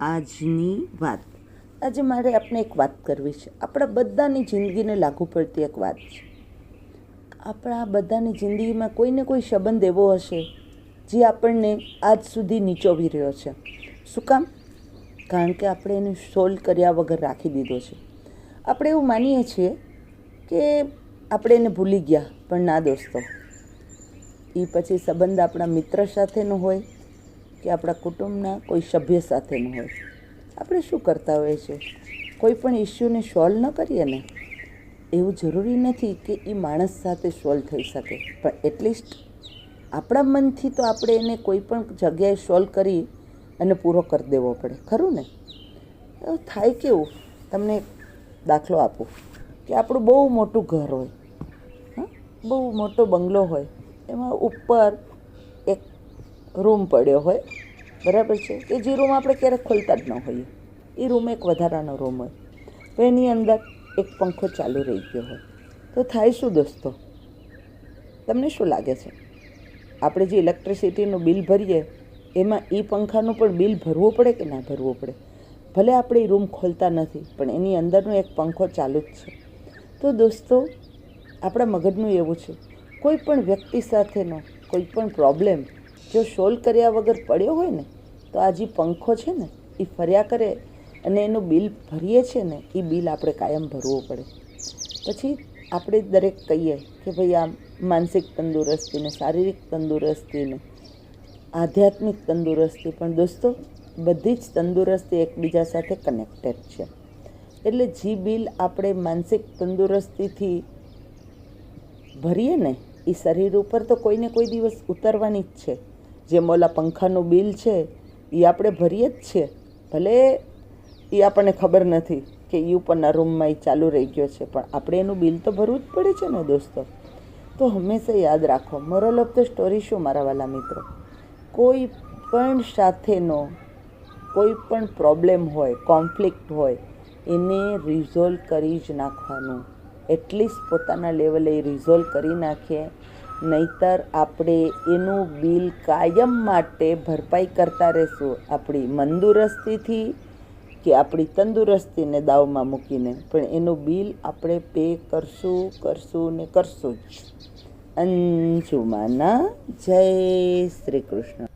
આજની વાત. આજે મારે આપણે એક વાત કરવી છે. આપણા બધાની જિંદગીને લાગુ પડતી એક વાત છે. આપણા બધાની જિંદગીમાં કોઈને કોઈ સંબંધ એવો હશે, જે આપણને આજ સુધી નીચોવી રહ્યો છે. શું કામ? કારણ કે આપણે એને સોલ્વ કર્યા વગર રાખી દીધો છે. આપણે એવું માનીએ છીએ કે આપણે એને ભૂલી ગયા, પણ ના દોસ્તો. એ પછી સંબંધ આપણા મિત્ર સાથેનો હોય કે આપણા કુટુંબના કોઈ સભ્ય સાથેનું હોય. આપણે શું કરતા હોઈએ છીએ? કોઈ પણ ઇસ્યુને સોલ્વ ન કરીએ ને, એવું જરૂરી નથી કે એ માણસ સાથે સોલ્વ થઈ શકે. પણ એટલીસ્ટ આપણા મનથી તો આપણે એને કોઈ પણ જગ્યાએ સોલ્વ કરી અને પૂરો કરી દેવો પડે. ખરું ને? થાય કેવું? તમને દાખલો આપું. કે આપણું બહુ મોટું ઘર હોય. બહુ મોટો બંગલો હોય. એમાં ઉપર રૂમ પડ્યો હોય, બરાબર છે? કે જે રૂમ આપણે ક્યારેક ખોલતા જ ન હોઈએ. એ રૂમ એક વધારાનો રૂમ હોય. તો એની અંદર એક પંખો ચાલુ રહી ગયો હોય. તો થાય શું દોસ્તો? તમને શું લાગે છે? આપણે જે ઇલેક્ટ્રિસિટીનું બિલ ભરીએ, એમાં એ પંખાનું પણ બિલ ભરવું પડે કે ના ભરવું પડે? ભલે આપણે એ રૂમ ખોલતા નથી, પણ એની અંદરનો એક પંખો ચાલુ જ છે. તો દોસ્તો, આપણા મગજનું એવું છે. કોઈ પણ વ્યક્તિ સાથેનો કોઈ પણ પ્રોબ્લેમ જો શોલ કર્યા વગર પડ્યો હોય ને, તો આ જે પંખો છે ને, એ ફર્યા કરે અને એનું બિલ ભરીએ છે ને, એ બિલ આપણે કાયમ ભરવું પડે. પછી આપણે દરેક કહીએ કે ભાઈ આ માનસિક તંદુરસ્તીને શારીરિક તંદુરસ્તીને આધ્યાત્મિક તંદુરસ્તી, પણ દોસ્તો, બધી જ તંદુરસ્તી એકબીજા સાથે કનેક્ટેડ છે. એટલે જે બિલ આપણે માનસિક તંદુરસ્તીથી ભરીએ ને, એ શરીર ઉપર તો કોઈને કોઈ દિવસ ઉતરવાની જ છે. જેમ ઓલા પંખાનું બિલ છે એ આપણે ભરીએ જ છીએ. ભલે એ આપણને ખબર નથી કે એ ઉપરના રૂમમાં એ ચાલુ રહી ગયો છે, પણ આપણે એનું બિલ તો ભરવું જ પડે છે ને દોસ્તો. તો હંમેશા યાદ રાખો મોરલ ઓફ ધ સ્ટોરી શું મારા વાલા મિત્રો? કોઈ પણ સાથેનો કોઈ પણ પ્રોબ્લેમ હોય કોન્ફ્લિક્ટ હોય, એને રિઝોલ્વ કરી જ નાખવાનું. એટલીસ્ટ પોતાના લેવલે રિઝોલ્વ કરી નાખીએ નહીતર આપણે એનું બિલ કાયમ માટે ભરપાઈ કરતા રહેશું. આપણી મંદુરસ્તીથી કે આપણી તંદુરસ્તીને દાવમાં મૂકીને. પણ એનું બિલ આપણે પે કરશું કરશું ને કરશું જ. અંજુમાના જય શ્રી કૃષ્ણ.